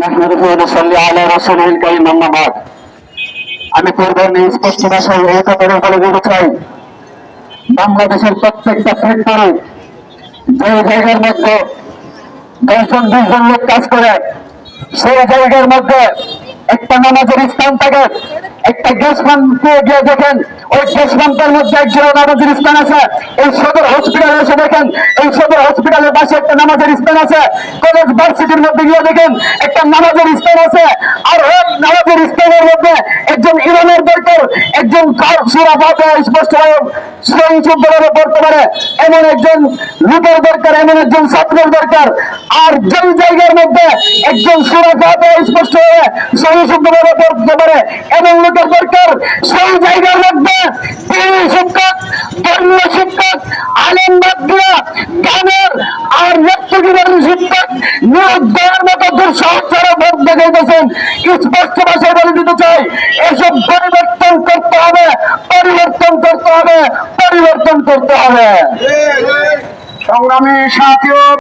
নাহমাদুহু ওয়া নুসাল্লি আলা রাসূলিল কারীম, আম্মা বাদ। আমি পূর্বের নিয়ে স্পষ্ট ভাষায় এই কথাটা বলে দিতে চাই। বাংলাদেশের প্রত্যেকটা ফ্যাক্টরি যে জায়গার মধ্যে দশজন, বিশজন লোক কাজ করে, সেই জায়গার মধ্যে একটা নামাজের স্থান থাকে। একটা গ্যাস পাম্পে গিয়ে দেখেন, ওই গ্যাস পাম্পের মধ্যে একজন নামাজের এই সদর হসপিটালে এসে দেখেন, এই সদর হসপিটালের পাশে একটা নামাজের স্থান আছে, কলেজ ভার্সিটির মধ্যে গিয়ে দেখেন, একটা নামাজের স্থান আছে আর ওই নামাজের স্থানের মধ্যে একজন ইরানের দরকার পড়তে পারে এমন একজন লোকের দরকার, এমন একজন ছাত্রের দরকার। আর যেই জায়গার মধ্যে একজন সুরা পাবে স্পষ্ট হয়ে সহিশুদ্ধভাবে পড়তে পারে, এমন লোকের দরকার, সেই জায়গার মধ্যে তিনি শিক্ষক, ধর্মীয় শিক্ষক আর মতো দুঃসাহসারা ভোট দেখাইতেছেন। স্পষ্ট ভাষায় বলে দিতে চাই, এসব পরিবর্তন করতে হবে পরিবর্তন করতে হবে পরিবর্তন করতে হবে। সংগ্রামী সাথী ও